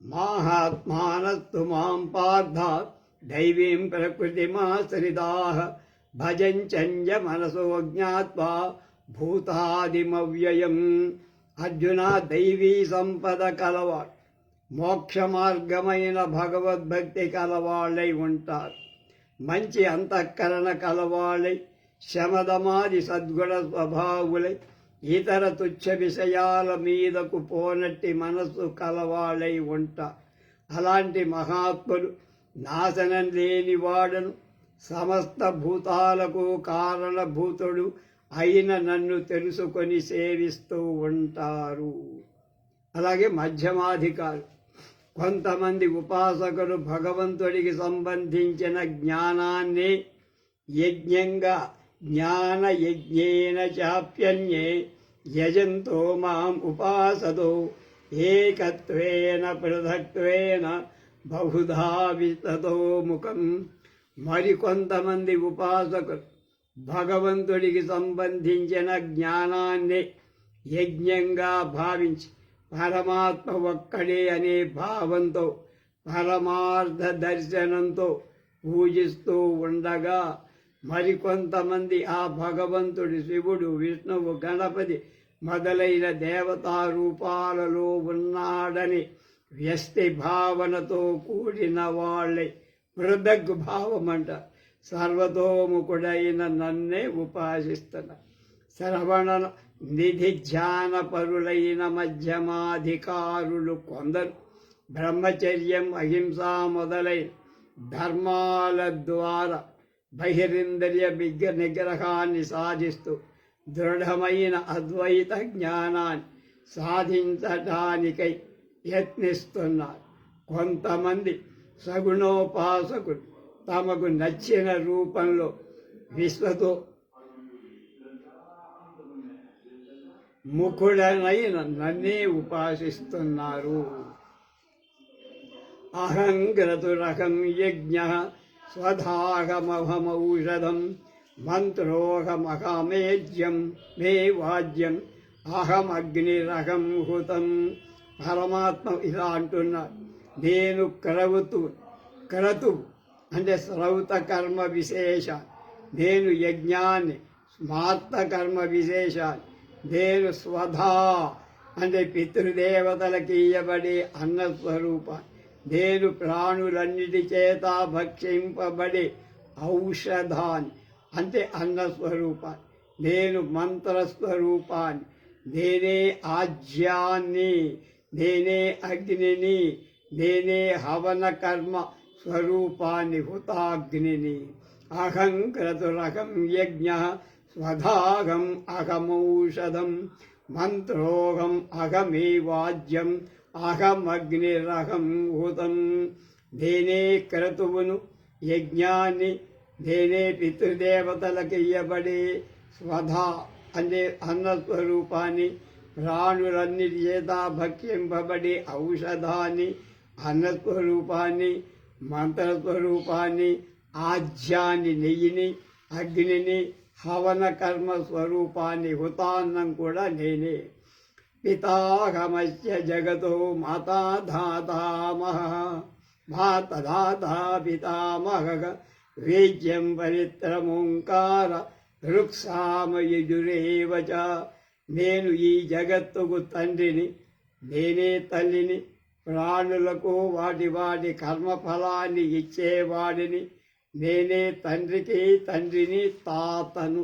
మాహాత్మానస్తు మాం పార్థ దైవీం ప్రకృతిమాశ్రితాః భజంచంజ మనసో జ్ఞాత్వా భూతాదిమవ్యయం అర్జున దైవీ సంపద కలవాడు మోక్ష మార్గమైన భగవద్భక్తి కలవాళ్ళై ఉంటారు మంచి అంతఃకరణ కలవాళ్ళై శమదమాది సద్గుణ స్వభావులై ఇతర తుచ్చ విషయాల మీదకు పోనట్టి మనస్సు కలవాళై ఉంట. అలాంటి మహాత్ములు నాశనం లేని వాడను. సమస్త భూతాలకు కారణభూతుడు అయిన నన్ను తెలుసుకొని సేవిస్తూ ఉంటారు. అలాగే మధ్యమాధికారు. కొంతమంది ఉపాసకులు భగవంతుడికి సంబంధించిన జ్ఞానాన్ని యజ్ఞంగా జ్ఞాన యజ్ఞేన చాప్యన్యే యజంతో మాం ఉపాసదో ఏకత్వేన పృథక్త్వేన బహుధా వితతో ముఖం మరికొంతమంది ఉపాసకులు భగవంతుడికి సంబంధించిన జ్ఞానాన్ని యజ్ఞంగా భావించి పరమాత్మ ఒక్కడే అనే భావంతో పరమార్థ దర్శనంతో పూజిస్తూ ఉండగా మరికొంతమంది ఆ భగవంతుడి శివుడు విష్ణువు గణపతి మొదలైన దేవతా రూపాలలో ఉన్నాడని వ్యస్తి భావనతో కూడిన వాళ్ళే. మృదగ్ భావం సర్వతోముఖుడైన నన్నే ఉపాసిస్తున్న. శ్రవణ నిధి ధ్యాన పరులైన మధ్యమాధికారులు కొందరు. బ్రహ్మచర్యం అహింస మొదలైన ధర్మాల ద్వారా బహిరింద్రియ బిగ్గ నిగ్రహాన్ని సాధిస్తూ దృఢమైన అద్వైత జ్ఞానాన్ని సాధించటానికై యత్నిస్తున్నారు. కొంతమంది సగుణోపాసకులు తమకు నచ్చిన రూపంలో విశ్వతో ముఖుడనైన నన్నే ఉపాసిస్తున్నారు. అహంగ్రతురహం యజ్ఞ స్వధాహమహమౌషధం మంత్రోహమహమేజ్యం మే వాద్యం అహమగ్నిరహం హుతం. పరమాత్మ ఇలా అంటున్నాడు నేను క్రవుతు క్రతు అంటే శ్రౌత కర్మ విశేష నేను యజ్ఞాన్ని స్మార్త కర్మ విశేష నేను స్వధా అంటే పితృదేవతలకి ఇయ్యబడే అన్నస్వరూపాన్ని నేను ప్రాణులన్నిటి చేత భక్షింపబడి ఔషధాన్ని అంటే అన్నస్వరూపాన్ని నేను మంత్రస్వరూపాన్ని. నేనే ఆజ్యాన్ని నేనే అగ్నిని. నేనే హవన కర్మ స్వరూపాన్ని హుతాగ్నిని. అహం క్రతురహం యజ్ఞ స్వధాగం అహమౌషధం. మంత్రోహం అహమే వాజ్యం అహమగ్నిరహం హుతం నేనే క్రతువును యజ్ఞాన్ని నేనే పితృదేవతలకు ఇయ్యబడే స్వధా అనే అన్నస్వరూపాన్ని ప్రాణులన్నిటి చేత భక్తింపబడే ఔషధాన్ని అన్నస్వరూపాన్ని మంత్రస్వరూపాన్ని ఆజ్యాన్ని నెయ్యిని అగ్నిని హవన కర్మ స్వరూపాన్ని హుతాన్నం కూడా నేనే. పితాహమస్య జగతో మాతాధాతామహ మాతధాతా పితామహ వేద్యం పవిత్రమోంకార రుక్సామయుజురేవ నేను ఈ జగత్తుకు తండ్రిని నేనే తల్లిని ప్రాణులకు వాటి వాటి కర్మఫలాన్ని ఇచ్చేవాడిని నేనే తండ్రికి తండ్రిని తాతను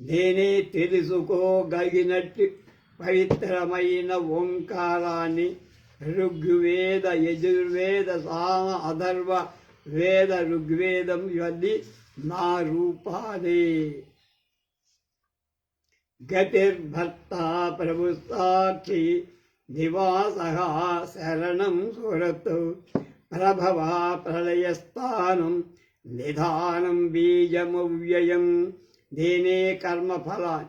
నేనే తెలుసుకోగలిగినట్టు పవిత్రమైన ఓంకారాన్ని ఋగ్వేద యజుర్వేద సామ అధర్వ వేద ఋగ్వేదం ఇవన్నీ నా రూపాలే. గతిర్భర్త ప్రభు సాక్షి నివాస శరణం సురత్ ప్రభవ ప్రళయస్థానం నిధానం బీజమవ్యయం నేనే కర్మఫలా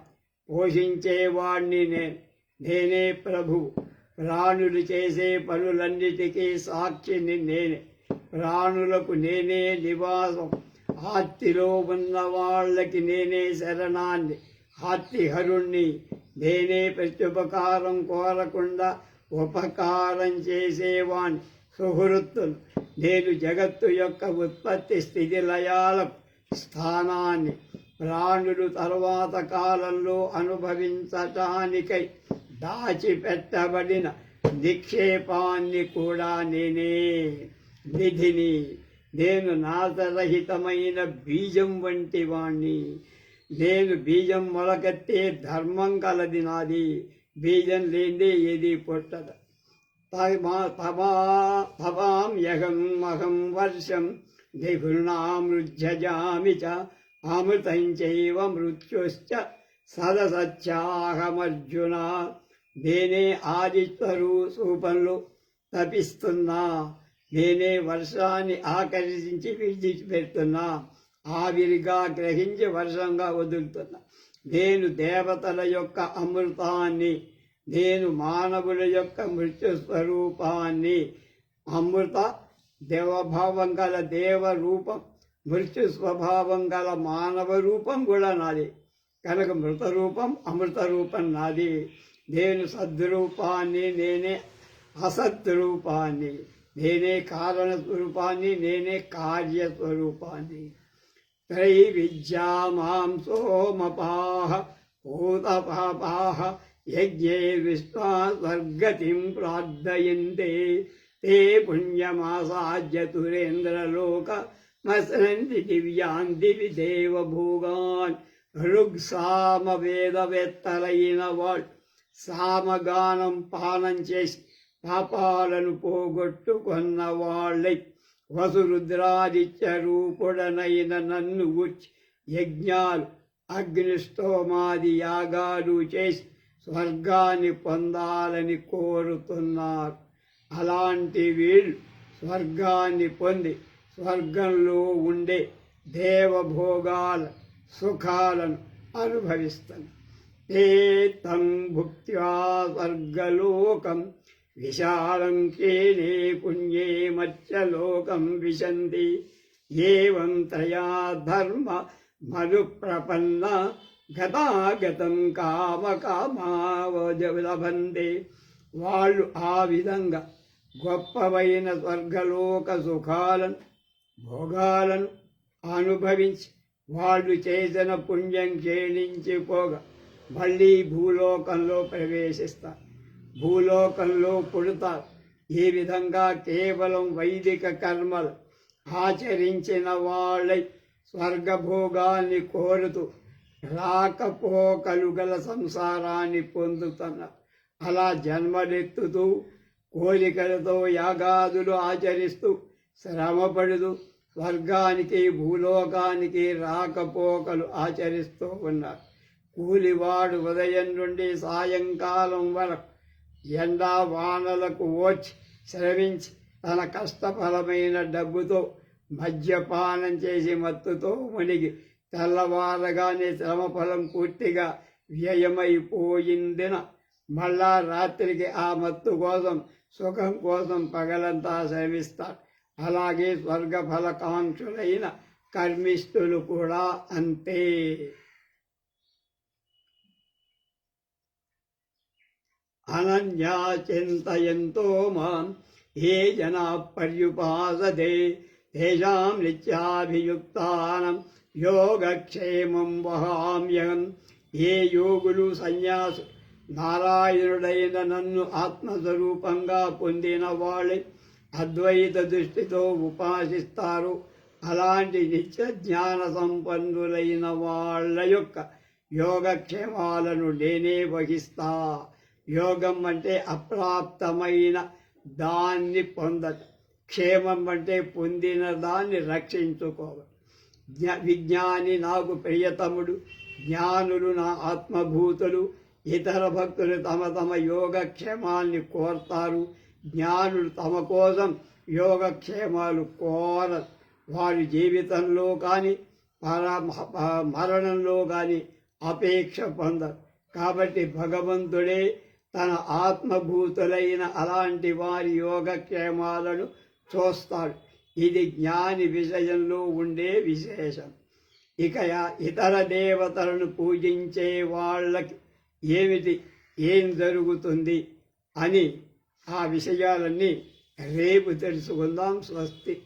పోషించేవాణ్ణి నేను నేనే ప్రభు? ప్రాణులు చేసే పనులన్నిటికీ సాక్షిని నేనే ప్రాణులకు నేనే నివాసం. హత్తిలో ఉన్న వాళ్ళకి నేనే శరణాన్ని. ఆర్తిహరుణ్ణి నేనే ప్రత్యుపకారం కోరకుండా ఉపకారం చేసేవాణ్ణి. సుహృత్తులు నేను జగత్తు యొక్క ఉత్పత్తి స్థితి లయాలకు స్థానాన్ని. ప్రాణులు తరువాత కాలంలో అనుభవించటానికై దాచిపెట్టబడిన నిక్షేపాన్ని కూడా నేనే. నిధిని నేను నాశరహితమైన బీజం వంటి వాణ్ణి. నేను బీజం మొలకెత్తే ధర్మం కలది నాది. బీజం లేదే ఏది పుట్టదు. తవాం యహం అహం వర్షం దిగుణామృజ్జామి చ అమృతంచైవ మృత్యుశ్చ సదసత్యాహమర్జున నేనే ఆదిత్వరు సూపన్లు తపిస్తున్నా. నేనే వర్షాన్ని ఆకర్షించి విడిచిపెడుతున్నా. ఆవిరిగా గ్రహించి వర్షంగా వదులుతున్నా. నేను దేవతల యొక్క అమృతాన్ని నేను మానవుల యొక్క మృత్యు స్వరూపాన్ని అమృత దేవభావం గల దేవరూపం మృత్యు స్వభావం గల మానవ రూపం కూడా నాది. కనుక మృత రూపం అమృత రూపం నాది నేను సద్రూపాన్ని నేనే అసద్రూపాన్ని. నేనే కారణ స్వరూపాన్ని నేనే కార్యస్వరూపాన్ని. త్రై విద్యా మాం సోమపాహ భూతపాపాహ యజ్ఞే విశ్వా స్వర్గతిం ప్రార్థయంతే. ते మసంతి దివి దేవభోగాన్ ఋగ్ సామ వేదవేత్తలైన వాళ్ళు సామగానం పానం చేసి పాపాలను పోగొట్టుకున్న వాళ్ళై వసురుద్రాదిత్య రూపుడనైన నన్ను గుర్చి యజ్ఞాలు అగ్నిస్తోమాది యాగాలు చేసి స్వర్గాన్ని పొందాలని కోరుతున్నారు అలాంటి వీళ్ళు స్వర్గాన్ని పొంది స్వర్గంలో ఉండే దేవభోగాల సుఖాలను అనుభవిస్తాను. ఏతం తం భుక్త్యా స్వర్గలోకం విశాలం కేనే పుణ్యే మత్స్యలోకం విశంతి. ఏం త్రయా ధర్మ మరుప్రపన్న గతాగతం కామ కామావలభంతే వాళ్ళు ఆ విధంగా గొప్పవైన స్వర్గలోక సుఖాలను భోగాలను అనుభవించి వాళ్ళు చేసిన పుణ్యం క్షీణించిపోగా మళ్ళీ భూలోకంలో ప్రవేశిస్తారు. భూలోకంలో పుడతారు. ఈ విధంగా కేవలం వైదిక కర్మలు ఆచరించిన వాళ్ళై స్వర్గభోగాన్ని కోరుతూ రాకపోకలు గల సంసారాన్ని పొందుతున్నారు. అలా జన్మలెత్తుతూ కోరికలతో యాగాదులు ఆచరిస్తూ శ్రమపడుతూ స్వర్గానికి భూలోకానికి రాకపోకలు ఆచరిస్తూ ఉన్నారు. కూలివాడు ఉదయం నుండి సాయంకాలం వరకు ఎండా వానలకు ఓర్చి శ్రమించి తన కష్టఫలమైన డబ్బుతో మద్యపానం చేసి మత్తుతో మునిగి తెల్లవారగానే శ్రమఫలం పూర్తిగా వ్యయమైపోయిందిన. మళ్ళా రాత్రికి ఆ మత్తు కోసం సుఖం కోసం పగలంతా శ్రమిస్తారు అలాగే స్వర్గ కర్మిస్తులు కూడా అంతే. అనన్యా చింతయంతో మాం ఏ జనా పర్యుపాసతే తేజాం నిత్యాభియుక్తానం యోగక్షేమం వహామ్యం ఏ యోగులు సన్యాసు నారాయణుడైన నన్ను ఆత్మస్వరూపంగా పొందిన వాళ్ళే అద్వైత దృష్టితో ఉపాసిస్తారు. అలాంటి నిత్య జ్ఞాన సంపన్నులైన వాళ్ళ యొక్క యోగక్షేమాలను నేనే వహిస్తా. యోగం అంటే అప్రాప్తమైన దాన్ని పొందట. క్షేమం అంటే పొందిన దాన్ని రక్షించుకోవాలి విజ్ఞాని నాకు ప్రియతముడు జ్ఞానులు నా ఆత్మభూతులు ఇతర భక్తులు తమ తమ యోగక్షేమాల్ని కోరుతారు. జ్ఞానులు తమ కోసం యోగక్షేమాలు కోర వారి జీవితంలో కానీ పర మరణంలో కానీ అపేక్ష పొందరు. కాబట్టి భగవంతుడే తన ఆత్మభూతులైన అలాంటి వారి యోగక్షేమాలను చూస్తాడు. ఇది జ్ఞాని విషయంలో ఉండే విశేషం. ఇక ఇతర దేవతలను పూజించే వాళ్ళకి ఏమిటి ఏం జరుగుతుంది అని ఆ విషయాలన్నీ రేపు తెలుసుకుందాం స్వస్తి.